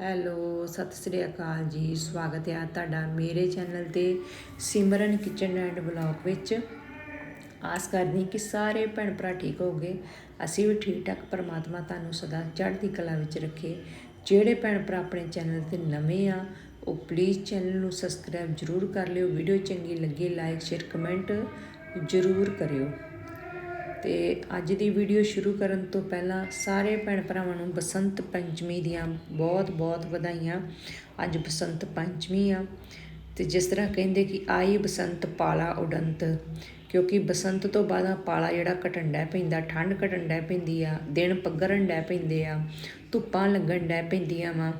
Hello, Sat Sri ਅਕਾਲ ਜੀ। ਸਵਾਗਤ ਹੈ ਤੁਹਾਡਾ ਮੇਰੇ ਚੈਨਲ ਤੇ ਸਿਮਰਨ ਕਿਚਨ ਐਂਡ ਵਲੌਗ ਵਿੱਚ। ਆਸ ਕਰਦੀ ਕਿ ਸਾਰੇ ਭੈਣ ਭਰਾ ਠੀਕ ਹੋਗੇ ਅਸੀਂ ਵੀ ਠੀਕ ਠਾਕ ਪਰਮਾਤਮਾ ਤੁਹਾਨੂੰ ਸਦਾ ਚੜ੍ਹਦੀ ਕਲਾ ਵਿੱਚ ਰੱਖੇ। ਜਿਹੜੇ ਭੈਣ ਭਰਾ ਆਪਣੇ ਚੈਨਲ ਤੇ ਨਵੇਂ ਆ, ਉਹ ਪਲੀਜ਼ ਚੈਨਲ ਨੂੰ ਸਬਸਕ੍ਰਾਈਬ ਜਰੂਰ ਕਰ ਲਿਓ। ਵੀਡੀਓ ਚੰਗੀ ਲੱਗੇ ਲਾਈਕ ਸ਼ੇਅਰ ਕਮੈਂਟ ਜਰੂਰ ਕਰਿਓ। ਤੇ ਅੱਜ ਦੀ ਵੀਡੀਓ ਸ਼ੁਰੂ ਕਰਨ ਤੋਂ ਪਹਿਲਾਂ ਸਾਰੇ ਭੈਣ ਭਰਾਵਾਂ ਨੂੰ ਬਸੰਤ ਪੰਚਮੀ ਦੀਆਂ ਬਹੁਤ-ਬਹੁਤ ਵਧਾਈਆਂ। ਅੱਜ ਬਸੰਤ ਪੰਚਮੀ ਆ ਤੇ ਜਿਸ ਤਰ੍ਹਾਂ ਕਹਿੰਦੇ ਕਿ ਆਈ ਬਸੰਤ ਪਾਲਾ ਉਡੰਤ, ਕਿਉਂਕਿ ਬਸੰਤ ਤੋਂ ਬਾਅਦ ਪਾਲਾ ਜਿਹੜਾ ਘਟਣ ਡੈ ਪੈਂਦਾ ਠੰਡ ਘਟਣ ਡੈ ਪੈਂਦੀ ਆ, ਦਿਨ ਪੱਗਰਨ ਡੈ ਪੈਂਦੇ ਆ, ਧੁੱਪਾਂ ਲੱਗਣ ਡੈ ਪੈਂਦੀਆਂ ਵਾ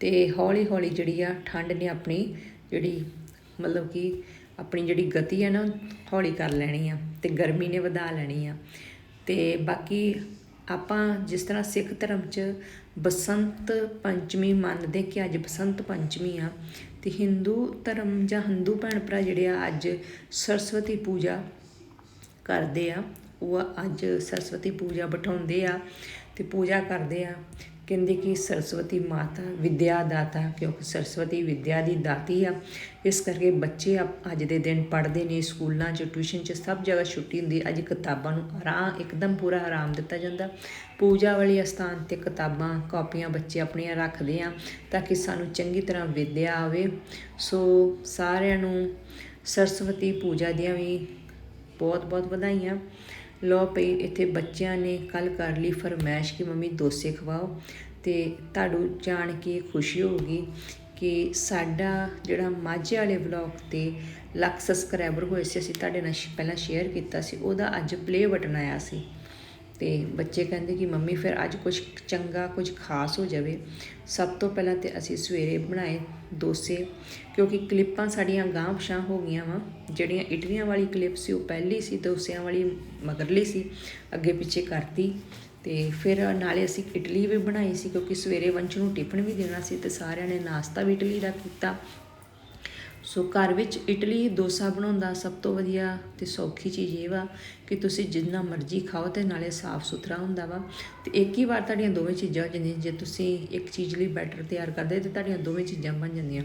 ਤੇ ਹੌਲੀ-ਹੌਲੀ ਜਿਹੜੀ ਆ ਠੰਡ ਨੇ ਆਪਣੀ ਜਿਹੜੀ ਮਤਲਬ ਕਿ ਆਪਣੀ ਜਿਹੜੀ ਗਤੀ ਹੈ ਨਾ, ਹੌਲੀ ਕਰ ਲੈਣੀ ਆ ਤੇ ਗਰਮੀ ਨੇ ਵਧਾ ਲੈਣੀ ਆ। ਤੇ ਬਾਕੀ ਆਪਾਂ ਜਿਸ ਤਰ੍ਹਾਂ ਸਿੱਖ ਧਰਮ 'ਚ ਬਸੰਤ ਪੰਚਮੀ ਮੰਨਦੇ ਕਿ ਅੱਜ ਬਸੰਤ ਪੰਚਮੀ ਆ, ਤੇ ਹਿੰਦੂ ਧਰਮ ਜਾਂ ਹਿੰਦੂ ਭੈਣ ਭਰਾ ਜਿਹੜੇ ਆ ਅੱਜ ਸਰਸਵਤੀ ਪੂਜਾ ਕਰਦੇ ਆ, ਉਹ ਅੱਜ ਸਰਸਵਤੀ ਪੂਜਾ ਬਿਠਾਉਂਦੇ ਆ ਤੇ ਪੂਜਾ ਕਰਦੇ ਆ। ਕਹਿੰਦੇ ਕਿ ਸਰਸਵਤੀ ਮਾਤਾ ਵਿਦਿਆ ਦਾਤਾ, ਕਿਉਂਕਿ ਸਰਸਵਤੀ ਵਿਦਿਆ ਦੀ ਦਾਤੀ ਆ। ਇਸ ਕਰਕੇ ਬੱਚੇ ਅੱਜ ਦੇ ਦਿਨ ਪੜ੍ਹਦੇ ਨੇ, ਸਕੂਲਾਂ 'ਚ, ਟਿਊਸ਼ਨ 'ਚ, ਸਭ ਜਗ੍ਹਾ ਛੁੱਟੀ ਹੁੰਦੀ ਅੱਜ ਕਿਤਾਬਾਂ ਨੂੰ ਆਰਾਮ, ਇੱਕਦਮ ਪੂਰਾ ਆਰਾਮ ਦਿੱਤਾ ਜਾਂਦਾ। ਪੂਜਾ ਵਾਲੇ ਅਸਥਾਨ ਤੇ ਕਿਤਾਬਾਂ, ਕਾਪੀਆਂ ਬੱਚੇ ਆਪਣੀਆਂ ਰੱਖਦੇ ਆ, ਤਾਂ ਕਿ ਸਾਨੂੰ ਚੰਗੀ ਤਰ੍ਹਾਂ ਵਿਦਿਆ ਆਵੇ। ਸੋ ਸਾਰਿਆਂ ਨੂੰ ਸਰਸਵਤੀ ਪੂਜਾ ਦੀਆਂ ਵੀ ਬਹੁਤ ਬਹੁਤ ਵਧਾਈਆਂ। ਲਓ ਪਈ ਇੱਥੇ ਬੱਚਿਆਂ ਨੇ ਕੱਲ ਕਰ ਲਈ ਫਰਮਾਇਸ਼ ਕਿ ਮੰਮੀ ਦੋਸੇ ਖਵਾਓ ਤੇ ਤੁਹਾਨੂੰ ਜਾਣ ਕੇ ਖੁਸ਼ੀ ਹੋਊਗੀ ਕਿ ਸਾਡਾ ਜਿਹੜਾ ਮਾਝੇ ਵਾਲੇ ਵਲੌਗ ਤੇ ਲੱਖ ਸਬਸਕ੍ਰਾਈਬਰ ਹੋਏ ਸੀ, ਅਸੀਂ ਤੁਹਾਡੇ ਨਾਲ ਪਹਿਲਾਂ ਸ਼ੇਅਰ ਕੀਤਾ ਸੀ, ਉਹਦਾ ਅੱਜ ਪਲੇ ਬਟਨ ਆਇਆ ਸੀ। ਤੇ ਬੱਚੇ ਕਹਿੰਦੇ ਕਿ ਮੰਮੀ ਫਿਰ ਅੱਜ ਕੁਝ ਚੰਗਾ ਕੁਝ ਖਾਸ ਹੋ ਜਾਵੇ। ਸਭ ਤੋਂ ਪਹਿਲਾਂ ਤੇ ਅਸੀਂ ਸਵੇਰੇ ਬਣਾਏ ਡੋਸੇ, ਕਿਉਂਕਿ ਕਲਿੱਪਾਂ ਸਾਡੀਆਂ ਗਾਂਹ ਪਛਾਂ ਹੋ ਗਈਆਂ ਵਾ। ਜਿਹੜੀਆਂ ਇਟਲੀਆਂ ਵਾਲੀ ਕਲਿੱਪ ਸੀ, ਉਹ ਪਹਿਲੀ ਸੀ ਡੋਸਿਆਂ ਵਾਲੀ ਮਗਰਲੀ ਸੀ, ਅੱਗੇ ਪਿੱਛੇ ਕਰਤੀ। ਤੇ ਫਿਰ ਨਾਲੇ ਅਸੀਂ ਇਡਲੀ ਵੀ ਬਣਾਈ ਸੀ, ਕਿਉਂਕਿ ਸਵੇਰੇ ਵੰਸ਼ ਨੂੰ ਟਿਫਨ ਵੀ ਦੇਣਾ ਸੀ ਤੇ ਸਾਰਿਆਂ ਨੇ ਨਾਸ਼ਤਾ ਵੀ ਇਡਲੀ ਦਾ ਕੀਤਾ। ਸੋ ਘਰ ਵਿੱਚ ਇਟਲੀ ਡੋਸਾ ਬਣਾਉਂਦਾ ਸਭ ਤੋਂ ਵਧੀਆ ਤੇ ਸੌਖੀ ਚੀਜ਼ ਇਹ ਵਾ ਕਿ ਤੁਸੀਂ ਜਿੰਨਾ ਮਰਜ਼ੀ ਖਾਓ ਤੇ ਨਾਲੇ ਸਾਫ਼ ਸੁਥਰਾ ਹੁੰਦਾ ਵਾ। ਤੇ ਇੱਕ ਹੀ ਵਾਰ ਤੁਹਾਡੀਆਂ ਦੋਵੇਂ ਚੀਜ਼ਾਂ ਹੋ ਜਾਂਦੀਆਂ, ਜੇ ਤੁਸੀਂ ਇੱਕ ਚੀਜ਼ ਲਈ ਬੈਟਰ ਤਿਆਰ ਕਰਦੇ ਤੇ ਤੁਹਾਡੀਆਂ ਦੋਵੇਂ ਚੀਜ਼ਾਂ ਬਣ ਜਾਂਦੀਆਂ।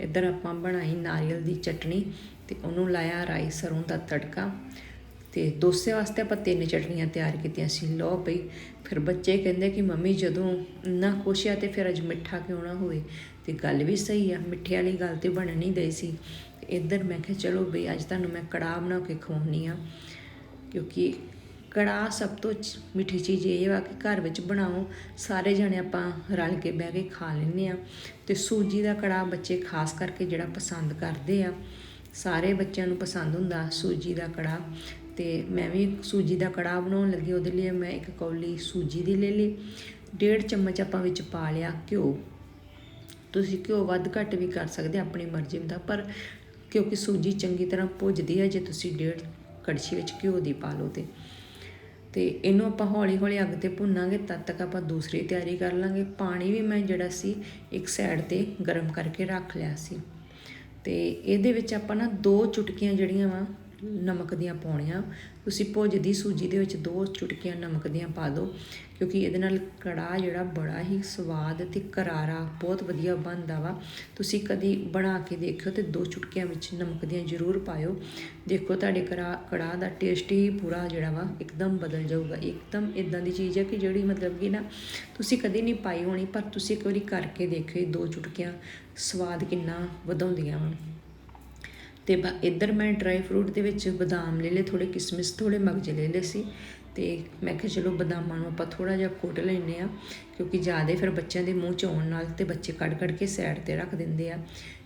ਇੱਧਰ ਆਪਾਂ ਬਣਾਈ ਨਾਰੀਅਲ ਦੀ ਚਟਣੀ ਤੇ ਉਹਨੂੰ ਲਾਇਆ ਰਾਈ ਸਰੋਂ ਦਾ ਤੜਕਾ। ਤੇ ਦੋਸੇ ਵਾਸਤੇ ਆਪਾਂ ਤਿੰਨ ਚਟਨੀਆਂ ਤਿਆਰ ਕੀਤੀਆਂ ਸੀ। ਲੋ ਪਈ ਫਿਰ ਬੱਚੇ ਕਹਿੰਦੇ ਕਿ ਮੰਮੀ ਜਦੋਂ ਨਾ ਆ ਤੇ ਫਿਰ ਅੱਜ ਮਿੱਠਾ ਕਿਉਂ ਨਾ ਹੋਵੇ? ਤੇ ਗੱਲ ਵੀ ਸਹੀ ਆ, ਮਿੱਠੇ ਵਾਲੀ ਗੱਲ ਤੇ ਬਣ ਨਹੀਂ ਗਈ ਸੀ। ਇੱਧਰ ਮੈਂ ਕਿਹਾ, ਚਲੋ ਬਈ, ਅੱਜ ਤੁਹਾਨੂੰ ਮੈਂ ਕੜਾਹ ਬਣਾ ਕੇ ਖਵਾਉਣੀ ਆ ਕਿਉਂਕਿ ਕੜਾਹ ਸਭ ਤੋਂ ਮਿੱਠੀ ਚੀਜ਼ ਇਹ ਵਾ ਕਿ ਘਰ ਵਿੱਚ ਬਣਾਓ, ਸਾਰੇ ਜਣੇ ਆਪਾਂ ਰਲ ਕੇ ਬਹਿ ਕੇ ਖਾ ਲੈਂਦੇ ਆ ਤੇ ਸੂਜੀ ਦਾ ਕੜਾਹ ਬੱਚੇ ਖਾਸ ਕਰਕੇ ਜਿਹੜਾ ਪਸੰਦ ਕਰਦੇ ਆ, ਸਾਰੇ ਬੱਚਿਆਂ ਨੂੰ ਪਸੰਦ ਹੁੰਦਾ ਸੂਜੀ ਦਾ ਕੜਾਹ। ਤੇ ਮੈਂ ਵੀ ਸੂਜੀ ਦਾ ਕੜਾਹ ਬਣਾਉਣ ਲੱਗੀ, ਉਹਦੇ ਲਈ ਮੈਂ ਇੱਕ ਕੌਲੀ ਸੂਜੀ ਦੀ ਲੈ ਲਈ। ਡੇਢ ਚਮਚ ਆਪਾਂ ਵਿੱਚ ਪਾ ਲਿਆ ਘਿਓ। ਤੁਸੀਂ ਘਿਓ ਵੱਧ ਘੱਟ ਵੀ ਕਰ ਸਕਦੇ ਆਪਣੀ ਮਰਜ਼ੀ ਦਾ ਪਰ ਕਿਉਂਕਿ ਸੂਜੀ ਚੰਗੀ ਤਰ੍ਹਾਂ ਭੁੱਜਦੀ ਹੈ ਜੇ ਤੁਸੀਂ ਡੇਢ ਕੜਛੀ ਵਿੱਚ ਘਿਓ ਦੀ ਪਾ ਲਓ ਤੇ। ਤੇ ਇਹਨੂੰ ਆਪਾਂ ਹੌਲੀ ਹੌਲੀ ਅੱਗ ਤੇ ਭੁੰਨਾਂਗੇ, ਤਦ ਤੱਕ ਆਪਾਂ ਦੂਸਰੀ ਤਿਆਰੀ ਕਰ ਲਾਂਗੇ। ਪਾਣੀ ਵੀ ਮੈਂ ਜਿਹੜਾ ਸੀ, ਇੱਕ ਸਾਈਡ ਤੇ ਗਰਮ ਕਰਕੇ ਰੱਖ ਲਿਆ ਸੀ। ਤੇ ਇਹਦੇ ਵਿੱਚ ਆਪਾਂ ਨਾ ਦੋ ਚੁਟਕੀਆਂ ਜਿਹੜੀਆਂ ਵਾ ਨਮਕ ਦੀਆਂ ਪਾਉਣੀਆਂ ਤੁਸੀਂ ਭੁੱਜਦੀ ਸੂਜੀ ਦੇ ਵਿੱਚ ਦੋ ਚੁਟਕੀਆਂ ਨਮਕ ਦੀਆਂ ਪਾ ਦਿਓ, ਕਿਉਂਕਿ ਇਹਦੇ ਨਾਲ ਕੜਾਹ ਜਿਹੜਾ ਬੜਾ ਹੀ ਸਵਾਦ ਤੇ ਕਰਾਰਾ ਬਹੁਤ ਵਧੀਆ ਬਣਦਾ ਵਾ। ਤੁਸੀਂ ਕਦੀ ਬਣਾ ਕੇ ਦੇਖਿਓ ਤੇ ਦੋ ਚੁਟਕੀਆਂ ਵਿੱਚ ਨਮਕ ਦੀਆਂ ਜ਼ਰੂਰ ਪਾਇਓ। ਦੇਖੋ ਤੁਹਾਡੇ ਕੜਾ ਕੜਾਹ ਦਾ ਟੇਸਟ ਹੀ ਪੂਰਾ ਜਿਹੜਾ ਵਾ ਇੱਕਦਮ ਬਦਲ ਜਾਊਗਾ। ਇੱਕਦਮ ਇਦਾਂ ਦੀ ਚੀਜ਼ ਹੈ ਕਿ ਜਿਹੜੀ ਮਤਲਬ ਕਿ ਨਾ ਤੁਸੀਂ ਕਦੀ ਨਹੀਂ ਪਾਈ ਹੋਣੀ, ਪਰ ਤੁਸੀਂ ਇੱਕ ਵਾਰੀ ਕਰਕੇ ਦੇਖਿਓ ਦੋ ਚੁਟਕੀਆਂ ਸਵਾਦ ਕਿੰਨਾ ਵਧਾਉਂਦੀਆਂ ਹਨ ਤੇ ਇੱਧਰ ਮੈਂ ਡਰਾਈ ਫਰੂਟ ਦੇ ਵਿੱਚ ਬਦਾਮ ਲੈ ਲਏ ਥੋੜੇ ਕਿਸਮਿਸ ਥੋੜੇ ਮਗਜ ਲੈ ਲਏ ਸੀ। ਤੇ ਮੈਂ ਕਿਹਾ ਚਲੋ ਬਦਾਮਾਂ ਨੂੰ ਆਪਾਂ ਥੋੜਾ ਜਿਹਾ ਕੁੱਟ ਲੈਨੇ ਆ ਕਿਉਂਕਿ ਜ਼ਿਆਦਾ ਫਿਰ ਬੱਚਿਆਂ ਦੇ ਮੂੰਹ ਚ ਆਉਣ ਨਾਲ ਤੇ ਬੱਚੇ ਕੱਢ ਕੱਢ ਕੇ ਸਾਈਡ ਤੇ ਰੱਖ ਦਿੰਦੇ ਆ।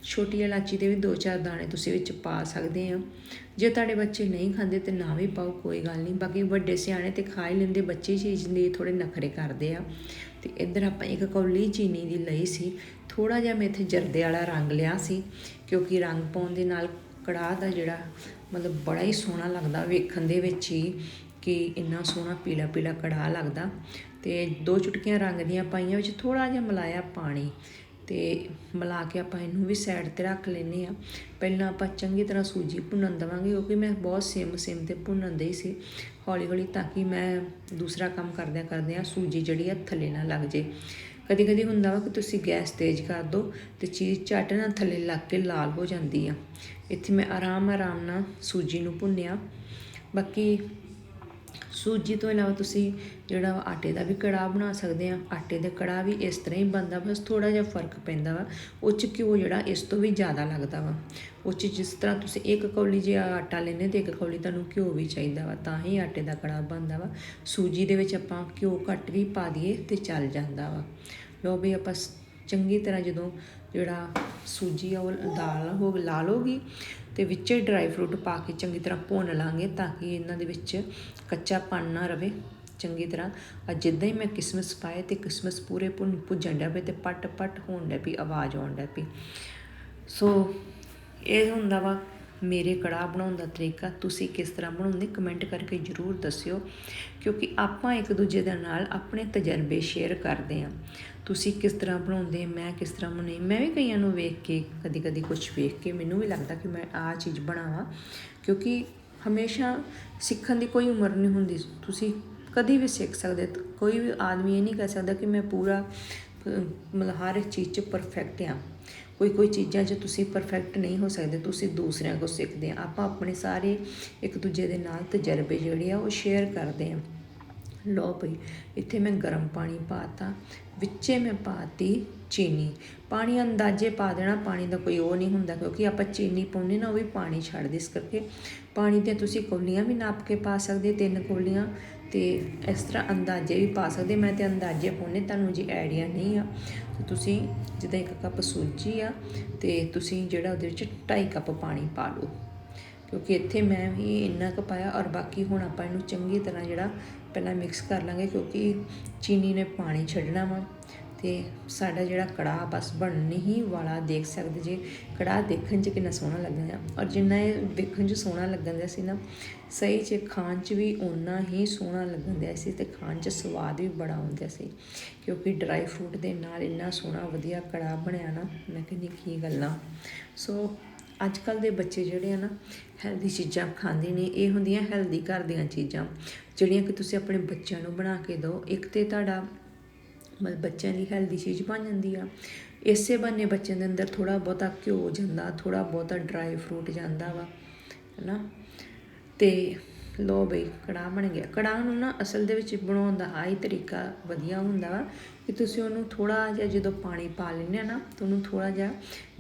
ਛੋਟੀ ਇਲਾਚੀ ਦੇ ਵੀ ਦੋ ਚਾਰ ਦਾਣੇ ਤੁਸੀਂ ਵਿੱਚ ਪਾ ਸਕਦੇ ਆ ਜੇ ਤੁਹਾਡੇ ਬੱਚੇ ਨਹੀਂ ਖਾਂਦੇ ਤੇ ਨਾ ਵੀ ਪਾਓ, ਕੋਈ ਗੱਲ ਨਹੀਂ। ਬਾਕੀ ਵੱਡੇ ਸਿਆਣੇ ਤੇ ਖਾ ਹੀ ਲੈਂਦੇ, ਬੱਚੇ ਚੀਜ਼ ਲਈ ਥੋੜੇ ਨਖਰੇ ਕਰਦੇ ਆ। ਤੇ ਇੱਧਰ ਆਪਾਂ ਇੱਕ ਕੌਲੀ ਚੀਨੀ ਦੀ ਲਈ ਸੀ। ਥੋੜਾ ਜਿਹਾ ਮੈਂ ਇੱਥੇ ਜਰਦੇ ਵਾਲਾ ਰੰਗ ਲਿਆ ਸੀ, ਕਿਉਂਕਿ ਰੰਗ ਪਾਉਣ ਦੇ ਨਾਲ ਕੜਾਹ ਦਾ ਜਿਹੜਾ ਮਤਲਬ ਬੜਾ ਹੀ ਸੋਹਣਾ ਲੱਗਦਾ ਵੇਖਣ ਦੇ ਵਿੱਚ ਹੀ ਕਿ ਇੰਨਾ ਸੋਹਣਾ ਪੀਲਾ ਪੀਲਾ ਕੜਾਹ ਲੱਗਦਾ। ਤੇ ਦੋ ਚੁਟਕੀਆਂ ਰੰਗ ਦੀਆਂ ਪਾਈਆਂ ਵਿੱਚ ਥੋੜਾ ਜਿਹਾ ਮਲਾਇਆ ਪਾਣੀ ਤੇ ਮਿਲਾ ਕੇ ਆਪਾਂ ਇਹਨੂੰ ਵੀ ਸਾਈਡ ਤੇ ਰੱਖ ਲੈਨੇ ਆ ਪਹਿਲਾਂ ਆਪਾਂ ਚੰਗੀ ਤਰ੍ਹਾਂ ਸੂਜੀ ਭੁੰਨਣ ਦਵਾਂਗੇ ਕਿਉਂਕਿ ਮੈਂ ਬਹੁਤ ਸਿਮ ਸਿਮ ਤੇ ਭੁੰਨਣ ਦੇ ਸੀ। ਹੌਲੀ ਹੌਲੀ ਤਾਂ ਕਿ ਮੈਂ ਦੂਸਰਾ ਕੰਮ ਕਰਦਿਆਂ ਕਰਦਿਆਂ ਸੂਜੀ ਜਿਹੜੀ ਆ ਥੱਲੇ ਨਾ ਲੱਗ ਜੇ ਕਦੀ ਕਦੀ ਹੁੰਦਾ ਵਾ ਕਿ ਤੁਸੀਂ ਗੈਸ ਤੇਜ਼ ਕਰ ਦਿਓ ਤੇ ਚੀਜ਼ ਝੱਟ ਨਾਲ ਥੱਲੇ ਲੱਗ ਕੇ ਲਾਲ ਹੋ ਜਾਂਦੀ ਆ। ਇੱਥੇ ਮੈਂ ਆਰਾਮ ਆਰਾਮ ਨਾਲ ਸੂਜੀ ਨੂੰ ਭੁੰਨਿਆ। ਬਾਕੀ ਸੂਜੀ ਤੋਂ ਇਲਾਵਾ ਤੁਸੀਂ ਜਿਹੜਾ ਵਾ ਆਟੇ ਦਾ ਵੀ ਕੜਾਹ ਬਣਾ ਸਕਦੇ ਆ। ਆਟੇ ਦੇ ਕੜਾਹ ਵੀ ਇਸ ਤਰ੍ਹਾਂ ਹੀ ਬਣਦਾ ਬਸ ਥੋੜਾ ਜਿਹਾ ਫ਼ਰਕ ਪੈਂਦਾ ਵਾ। ਉਹ 'ਚ ਘਿਓ ਜਿਹੜਾ ਇਸ ਤੋਂ ਵੀ ਜ਼ਿਆਦਾ ਲੱਗਦਾ ਵਾ। ਉਹ 'ਚ ਜਿਸ ਤਰ੍ਹਾਂ ਤੁਸੀਂ ਇੱਕ ਕੌਲੀ ਜੇ ਆਟਾ ਲੈਨੇ ਤੇ ਇੱਕ ਕੌਲੀ ਤੁਹਾਨੂੰ ਘਿਓ ਵੀ ਚਾਹੀਦਾ ਵਾ, ਤਾਂ ਹੀ ਆਟੇ ਦਾ ਕੜਾਹ ਬਣਦਾ ਵਾ। ਸੂਜੀ ਦੇ ਵਿੱਚ ਆਪਾਂ ਘਿਓ ਘੱਟ ਵੀ ਪਾ ਦਈਏ ਤੇ ਚੱਲ ਜਾਂਦਾ ਵਾ। ਲੋ ਵੀ ਆਪਾਂ ਸ- ਚੰਗੀ ਤਰ੍ਹਾਂ ਜਦੋਂ ਜਿਹੜਾ ਸੂਜੀ ਆ ਉਹ ਦਾਲ ਹੋ ਲਾ ਹੋ ਗਈ ਤੇ ਵਿੱਚ ਡਰਾਈ ਫਰੂਟ ਪਾ ਕੇ ਚੰਗੀ ਤਰ੍ਹਾਂ ਭੁੰਨ ਲਾਂਗੇ ਤਾਂ ਕਿ ਇਹਨਾਂ ਦੇ ਵਿੱਚ ਕੱਚਾ ਨਾ ਰਵੇ। ਚੰਗੀ ਤਰ੍ਹਾਂ ਆ ਜਿੱਦਾਂ ਹੀ ਮੈਂ ਕਿਸਮਿਸ ਪਾਏ ਤੇ ਕਿਸਮਿਸ ਪੂਰੇ ਭੁੰਨ ਭੁੱਜਣ ਡਿਆ ਪਏ ਤੇ ਪਟ ਪਟ ਹੋਣ ਡਿਆ ਪਈ, ਆਵਾਜ਼ ਆਉਣ ਡਿਆ ਪਈ। ਸੋ ਇਹ ਹੁੰਦਾ ਵਾ ਮੇਰੇ ਕੜਾਹ ਬਣਾਉਣ ਦਾ ਤਰੀਕਾ ਤੁਸੀਂ ਕਿਸ ਤਰ੍ਹਾਂ ਬਣਾਉਂਦੇ ਕਮੈਂਟ ਕਰਕੇ ਜਰੂਰ ਦੱਸਿਓ, ਕਿਉਂਕਿ ਆਪਾਂ ਇੱਕ ਦੂਜੇ ਦੇ ਨਾਲ ਆਪਣੇ ਤਜਰਬੇ ਸ਼ੇਅਰ ਕਰਦੇ ਹਾਂ। ਤੁਸੀਂ ਕਿਸ ਤਰ੍ਹਾਂ ਬਣਾਉਂਦੇ, ਮੈਂ ਕਿਸ ਤਰ੍ਹਾਂ ਬਣਾਈ ਮੈਂ ਵੀ ਕਈਆਂ ਨੂੰ ਵੇਖ ਕੇ ਕਦੀ ਕਦੀ ਕੁਝ ਵੇਖ ਕੇ ਮੈਨੂੰ ਵੀ ਲੱਗਦਾ ਕਿ ਮੈਂ ਆਹ ਚੀਜ਼ ਬਣਾਵਾਂ, ਕਿਉਂਕਿ ਹਮੇਸ਼ਾ ਸਿੱਖਣ ਦੀ ਕੋਈ ਉਮਰ ਨਹੀਂ ਹੁੰਦੀ। ਤੁਸੀਂ ਕਦੀ ਵੀ ਸਿੱਖ ਸਕਦੇ, ਕੋਈ ਵੀ ਆਦਮੀ ਇਹ ਨਹੀਂ ਕਹਿ ਸਕਦਾ ਕਿ ਮੈਂ ਪੂਰਾ ਮਤਲਬ ਹਰ ਇੱਕ ਚੀਜ਼ 'ਚ ਪਰਫੈਕਟ ਆ ਕੋਈ ਕੋਈ ਚੀਜ਼ਾਂ 'ਚ ਤੁਸੀਂ ਪਰਫੈਕਟ ਨਹੀਂ ਹੋ ਸਕਦੇ, ਤੁਸੀਂ ਦੂਸਰਿਆਂ ਕੋਲ ਸਿੱਖਦੇ ਆ। ਆਪਾਂ ਆਪਣੇ ਸਾਰੇ ਇੱਕ ਦੂਜੇ ਦੇ ਨਾਲ ਤਜਰਬੇ ਜਿਹੜੇ ਆ, ਉਹ ਸ਼ੇਅਰ ਕਰਦੇ ਆ। ਲੋ ਭਈ ਇੱਥੇ ਮੈਂ ਗਰਮ ਪਾਣੀ ਪਾਤਾ, ਵਿੱਚੇ ਮੈਂ ਪਾਤੀ ਚੀਨੀ। ਪਾਣੀ ਅੰਦਾਜ਼ੇ ਪਾ ਦੇਣਾ, ਪਾਣੀ ਦਾ ਕੋਈ ਉਹ ਨਹੀਂ ਹੁੰਦਾ, ਕਿਉਂਕਿ ਆਪਾਂ ਚੀਨੀ ਪਾਉਂਦੇ ਨਾ, ਉਹ ਵੀ ਪਾਣੀ ਛੱਡਦੇ ਇਸ ਕਰਕੇ ਪਾਣੀ ਤੇ ਤੁਸੀਂ ਕੌਲੀਆਂ ਵੀ ਨਾਪ ਕੇ ਪਾ ਸਕਦੇ, ਤਿੰਨ ਕੌਲੀਆਂ, ਤੇ ਇਸ ਤਰ੍ਹਾਂ ਅੰਦਾਜ਼ੇ ਵੀ ਪਾ ਸਕਦੇ। ਮੈਂ ਤੇ ਅੰਦਾਜ਼ੇ ਪਾਉਨੇ ਤੁਹਾਨੂੰ ਜੀ ਆਈਡੀਆ ਨਹੀਂ ਆ। ਤੁਸੀਂ ਜਿੱਦਾਂ ਇੱਕ ਕੱਪ ਸੂਜੀ ਆ ਤੇ ਤੁਸੀਂ ਜਿਹੜਾ ਉਹਦੇ ਵਿੱਚ 2.5 ਕੱਪ ਪਾਣੀ ਪਾ ਲਓ। ਕਿਉਂਕਿ ਇੱਥੇ ਮੈਂ ਵੀ ਇੰਨਾ ਕੁ ਪਾਇਆ ਔਰ ਬਾਕੀ ਹੁਣ ਆਪਾਂ ਇਹਨੂੰ ਚੰਗੀ ਤਰ੍ਹਾਂ ਜਿਹੜਾ ਪਹਿਲਾਂ ਮਿਕਸ ਕਰ ਲਾਂਗੇ ਕਿਉਂਕਿ ਚੀਨੀ ਨੇ ਪਾਣੀ ਛੱਡਣਾ ਵਾ। ਤੇ ਸਾਡਾ ਜਿਹੜਾ ਕੜਾਹ ਬਸ ਬਣਨ ਹੀ ਵਾਲਾ ਦੇਖ ਸਕਦੇ ਜੇ। ਕੜਾਹ ਦੇਖਣ 'ਚ ਕਿੰਨਾ ਸੋਹਣਾ ਲੱਗਦਾ ਔਰ ਜਿੰਨਾ ਇਹ ਦੇਖਣ 'ਚ ਸੋਹਣਾ ਲੱਗਣ ਦਿਆ ਸੀ ਨਾ, ਸਹੀ 'ਚ ਖਾਣ 'ਚ ਵੀ ਓਨਾ ਹੀ ਸੋਹਣਾ ਲੱਗਣ ਦਿਆ ਸੀ ਤੇ ਖਾਣ 'ਚ ਸਵਾਦ ਵੀ ਬੜਾ ਆਉਂਦਾ ਸੀ। ਕਿਉਂਕਿ ਡਰਾਈ ਫਰੂਟ ਦੇ ਨਾਲ ਇੰਨਾ ਸੋਹਣਾ ਵਧੀਆ ਕੜਾਹ ਬਣਿਆ ਨਾ, ਮੈਂ ਕਹਿੰਦੀ ਕੀ ਗੱਲਾਂ। ਸੋ ਅੱਜ ਕੱਲ ਦੇ ਬੱਚੇ ਜਿਹੜੇ ਆ ਨਾ ਹੈਲਦੀ ਚੀਜ਼ਾਂ ਖਾਂਦੇ ਨੇ, ਇਹ ਹੁੰਦੀਆਂ ਹੈਲਦੀ ਘਰ ਦੀਆਂ ਚੀਜ਼ਾਂ। ਜਿਹੜੀਆਂ ਕਿ ਤੁਸੀਂ ਆਪਣੇ ਬੱਚਿਆਂ ਨੂੰ ਬਣਾ ਕੇ ਦਿਓ। ਇੱਕ ਤੇ ਤੁਹਾਡਾ ਮਤਲਬ ਬੱਚਿਆਂ ਦੀ ਹੈਲਦੀ ਚੀਜ਼ ਬਣ ਜਾਂਦੀ ਆ। ਇਸੇ ਬਹਾਨੇ ਬੱਚਿਆਂ ਦੇ ਅੰਦਰ ਥੋੜਾ ਬਹੁਤਾ ਘਿਓ ਜਾਂਦਾ ਥੋੜਾ ਬਹੁਤਾ ਡਰਾਈ ਫਰੂਟ ਜਾਂਦਾ ਵਾ, ਹੈਨਾ? ਤੇ ਲੋ ਬਈ, ਕੜਾਹ ਬਣ ਗਿਆ। ਕੜਾਹ ਨੂੰ ਨਾ ਅਸਲ ਦੇ ਵਿੱਚ ਬਣਾਉਣ ਦਾ ਆਹੀ ਤਰੀਕਾ ਵਧੀਆ ਹੁੰਦਾ ਵਾ ਕਿ ਤੁਸੀਂ ਉਹਨੂੰ ਥੋੜਾ ਜਿਹਾ ਜਦੋਂ ਪਾਣੀ ਪਾ ਲੈਂਦੇ ਆ ਨਾ, ਤਾਂ ਉਹਨੂੰ ਥੋੜਾ ਜਿਹਾ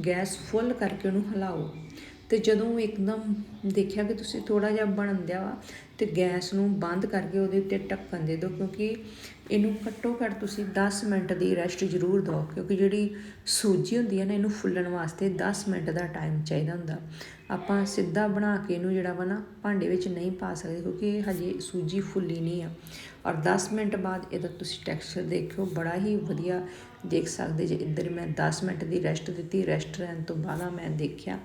ਗੈਸ ਫੁੱਲ ਕਰਕੇ ਉਹਨੂੰ ਹਿਲਾਓ। ਤੇ ਜਦੋਂ ਇੱਕਦਮ ਦੇਖਿਆ ਕਿ ਤੁਸੀਂ ਥੋੜਾ ਜਿਹਾ ਬਣਨ ਦਿਆ ਵਾ, ਤੇ ਗੈਸ ਨੂੰ ਬੰਦ ਕਰਕੇ ਉਹਦੇ ਉੱਤੇ ਢੱਕਣ ਦੇ ਦਿਓ, ਕਿਉਂਕਿ ਇਹਨੂੰ ਘੱਟੋ ਘੱਟ ਤੁਸੀਂ 10 ਮਿੰਟ ਦੀ ਰੈਸਟ ਜ਼ਰੂਰ ਦਿਓ, ਕਿਉਂਕਿ ਜਿਹੜੀ ਸੂਜੀ ਹੁੰਦੀ ਹੈ ਨਾ, ਇਹਨੂੰ ਫੁੱਲਣ ਵਾਸਤੇ 10 ਮਿੰਟ ਦਾ ਟਾਈਮ ਚਾਹੀਦਾ ਹੁੰਦਾ। ਆਪਾਂ ਸਿੱਧਾ ਬਣਾ ਕੇ ਇਹਨੂੰ ਜਿਹੜਾ ਵਾ ਨਾ, ਭਾਂਡੇ ਵਿੱਚ ਨਹੀਂ ਪਾ ਸਕਦੇ, ਕਿਉਂਕਿ ਇਹ ਹਜੇ ਸੂਜੀ ਫੁੱਲੀ ਨਹੀਂ ਆ। ਔਰ 10 ਮਿੰਟ ਬਾਅਦ ਇਹਦਾ ਤੁਸੀਂ ਟੈਕਸਚਰ ਦੇਖਿਓ, ਬੜਾ ਹੀ ਵਧੀਆ ਦੇਖ ਸਕਦੇ ਜੇ ਇੱਧਰ ਮੈਂ 10 ਮਿੰਟ ਦੀ ਰੈਸਟ ਦਿੱਤੀ। ਰੈਸਟ ਰਹਿਣ ਤੋਂ ਬਾਅਦ ਮੈਂ ਦੇਖਿਆ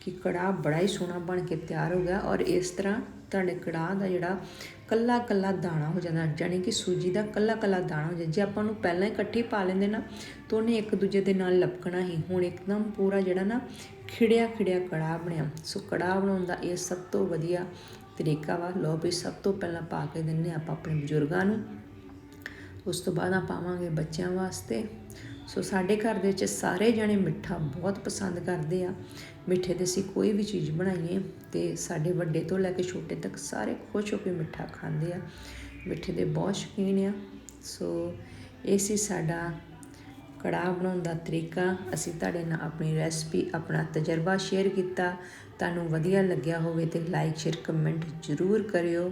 ਕਿ ਕੜਾਹ ਬੜਾ ਹੀ ਸੋਹਣਾ ਬਣ ਕੇ ਤਿਆਰ ਹੋ ਗਿਆ। ਔਰ ਇਸ ਤਰ੍ਹਾਂ ਤੁਹਾਡੇ ਕੜਾਹ ਦਾ ਜਿਹੜਾ ਕੱਲਾ ਕੱਲਾ ਦਾਣਾ ਹੋ ਜਾਂਦਾ ਜਾਨੀ ਕਿ ਸੂਜੀ ਦਾ ਕੱਲਾ ਕੱਲਾ ਦਾਣਾ ਹੋ ਜਾਂਦਾ। ਜੇ ਆਪਾਂ ਨੂੰ ਪਹਿਲਾਂ ਹੀ ਇਕੱਠੀ ਪਾ ਲੈਂਦੇ ਨਾ, ਤਾਂ ਉਹਨੇ ਇੱਕ ਦੂਜੇ ਦੇ ਨਾਲ ਲਪਕਣਾ ਹੀ। ਹੁਣ ਇੱਕਦਮ ਪੂਰਾ ਜਿਹੜਾ ਨਾ ਖਿੜਿਆ ਖਿੜਿਆ ਕੜਾਹ ਬਣਿਆ। ਸੋ ਕੜਾਹ ਬਣਾਉਣ ਦਾ ਇਹ ਸਭ ਤੋਂ ਵਧੀਆ ਤਰੀਕਾ ਵਾ। ਲੋ ਵੀ ਸਭ ਤੋਂ ਪਹਿਲਾਂ ਪਾ ਕੇ ਦਿੰਨੇ ਆਪਾਂ ਆਪਣੇ ਬਜ਼ੁਰਗਾਂ ਨੂੰ। ਉਸ ਤੋਂ ਬਾਅਦ ਆ ਪਾਵਾਂਗੇ ਬੱਚਿਆਂ ਵਾਸਤੇ। ਸੋ ਸਾਡੇ ਘਰ ਦੇ ਵਿੱਚ ਸਾਰੇ ਜਣੇ ਮਿੱਠਾ ਬਹੁਤ ਪਸੰਦ ਕਰਦੇ ਆ। ਮਿੱਠੇ ਦੇ ਅਸੀਂ ਕੋਈ ਵੀ ਚੀਜ਼ ਬਣਾਈਏ ਤੇ ਸਾਡੇ ਵੱਡੇ ਤੋਂ ਲੈ ਕੇ ਛੋਟੇ ਤੱਕ ਸਾਰੇ ਖੁਸ਼ ਹੋ ਕੇ ਮਿੱਠਾ ਖਾਂਦੇ ਆ। ਮਿੱਠੇ ਦੇ ਬਹੁਤ ਸ਼ੌਕੀਨ ਆ। ਸੋ ਇਹ ਸੀ ਸਾਡਾ ਕੜਾਹ ਬਣਾਉਣ ਦਾ ਤਰੀਕਾ। ਅਸੀਂ ਤੁਹਾਡੇ ਨਾਲ ਆਪਣੀ ਰੈਸਪੀ ਆਪਣਾ ਤਜਰਬਾ ਸ਼ੇਅਰ ਕੀਤਾ। ਤੁਹਾਨੂੰ ਵਧੀਆ ਲੱਗਿਆ ਹੋਵੇ ਤੇ ਲਾਈਕ ਸ਼ੇਅਰ ਕਮੈਂਟ ਜ਼ਰੂਰ ਕਰਿਓ।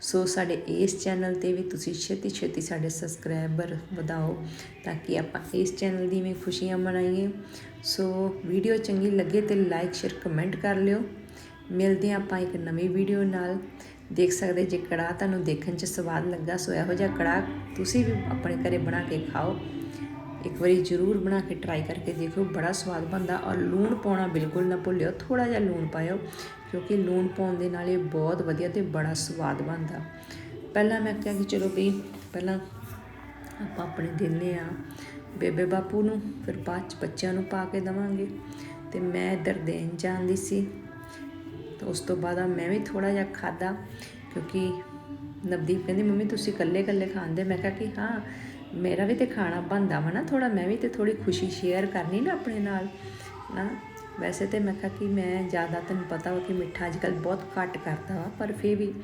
ਸੋ ਸਾਡੇ ਇਸ ਚੈਨਲ ਤੇ ਵੀ ਤੁਸੀਂ ਛੇਤੀ ਛੇਤੀ ਸਾਡੇ ਸਬਸਕ੍ਰਾਈਬਰ ਵਧਾਓ ਤਾਂ ਕਿ ਆਪਾਂ ਇਸ ਚੈਨਲ ਦੀ ਵੀ ਖੁਸ਼ੀਆਂ ਮਨਾਈਏ। ਸੋ ਵੀਡੀਓ ਚੰਗੀ ਲੱਗੇ ਤੇ ਲਾਈਕ ਸ਼ੇਅਰ ਕਮੈਂਟ ਕਰ ਲਿਓ। ਮਿਲਦੇ ਹਾਂ ਆਪਾਂ ਇੱਕ ਨਵੀਂ ਵੀਡੀਓ ਨਾਲ। ਦੇਖ ਸਕਦੇ ਜੇ ਕੜਾਹ ਤੁਹਾਨੂੰ ਦੇਖਣ 'ਚ ਸਵਾਦ ਲੱਗਾ ਸੋ ਇਹੋ ਜਿਹਾ ਕੜਾਹ ਤੁਸੀਂ ਵੀ ਆਪਣੇ ਘਰੇ ਬਣਾ ਕੇ ਖਾਓ। ਇੱਕ ਵਾਰੀ ਜ਼ਰੂਰ ਬਣਾ ਕੇ ਟਰਾਈ ਕਰਕੇ ਦੇਖੋ ਬੜਾ ਸਵਾਦ ਬਣਦਾ ਔਰ ਲੂਣ ਪਾਉਣਾ ਬਿਲਕੁਲ ਨਾ ਭੁੱਲਿਓ ਥੋੜਾ ਜਿਹਾ ਲੂਣ ਪਾਇਓ, ਕਿਉਂਕਿ ਲੂਣ ਪਾਉਣ ਦੇ ਨਾਲ ਇਹ ਬਹੁਤ ਵਧੀਆ ਤੇ ਬੜਾ ਸਵਾਦ ਬਣਦਾ। ਪਹਿਲਾਂ ਮੈਂ ਕਿਹਾ ਕਿ ਚਲੋ ਵੀ ਪਹਿਲਾਂ ਆਪਾਂ ਆਪਣੇ ਦਿੰਦੇ ਆ ਬੇਬੇ ਬਾਪੂ ਨੂੰ, ਫਿਰ ਬਾਅਦ ਚ ਬੱਚਿਆਂ ਨੂੰ ਪਾ ਕੇ ਦਵਾਂਗੇ। ਤੇ ਮੈਂ ਇੱਧਰ ਦੇਣ ਜਾਂਦੀ ਸੀ, ਤੇ ਉਸ ਤੋਂ ਬਾਅਦ ਮੈਂ ਵੀ ਥੋੜਾ ਜਿਹਾ ਖਾਦਾ ਕਿਉਂਕਿ ਨਵਦੀਪ ਕਹਿੰਦੀ, ਮੰਮੀ, ਤੁਸੀਂ ਇਕੱਲੇ ਇਕੱਲੇ ਖਾਂਦੇ? ਮੈਂ ਕਿਹਾ ਕਿ ਹਾਂ ਮੇਰਾ ਵੀ ਤੇ ਖਾਣਾ ਬਣਦਾ ਵਾ ਨਾ ਥੋੜਾ ਮੈਂ ਵੀ ਤੇ ਥੋੜੀ ਖੁਸ਼ੀ ਸ਼ੇਅਰ ਕਰਨੀ ਨਾ ਆਪਣੇ ਨਾਲ, ਨਾ। ਵੈਸੇ ਤੇ ਮੈਂ ਕਿਹਾ ਕਿ ਮੈਂ ਜ਼ਿਆਦਾ ਤੈਨੂੰ ਪਤਾ ਵਾ ਕਿ ਮਿੱਠਾ ਅੱਜ ਕੱਲ੍ਹ ਬਹੁਤ ਘੱਟ ਕਰਦਾ ਵਾ, ਪਰ ਫਿਰ ਵੀ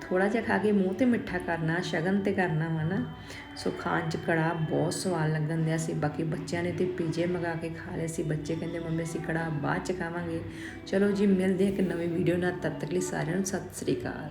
ਥੋੜਾ ਜਿਹਾ ਖਾ ਕੇ ਮੂੰਹ ਤੇ ਮਿੱਠਾ ਕਰਨਾ, ਸ਼ਗਨ ਤੇ ਕਰਨਾ ਵਾ ਨਾ। ਸੋ ਖਾਣ ਚ ਕੜਾ ਬਹੁਤ ਸਵਾਦ ਲੱਗਣ ਦਿਆ ਸੀ, ਬਾਕੀ ਬੱਚਿਆਂ ਨੇ ਤੇ ਪੀਜੇ ਮੰਗਾ ਕੇ ਖਾ ਲਏ ਸੀ, ਬੱਚੇ ਕਹਿੰਦੇ ਮੰਮੀ ਅਸੀਂ ਕੜਾ ਬਾਅਦ ਚ ਖਾਵਾਂਗੇ। ਚਲੋ ਜੀ, ਮਿਲਦੇ ਹਾਂ ਇੱਕ ਨਵੀਂ ਵੀਡੀਓ ਨਾਲ, ਤਦ ਤੱਕ ਲਈ ਸਾਰਿਆਂ ਨੂੰ ਸਤਿ ਸ੍ਰੀ ਅਕਾਲ।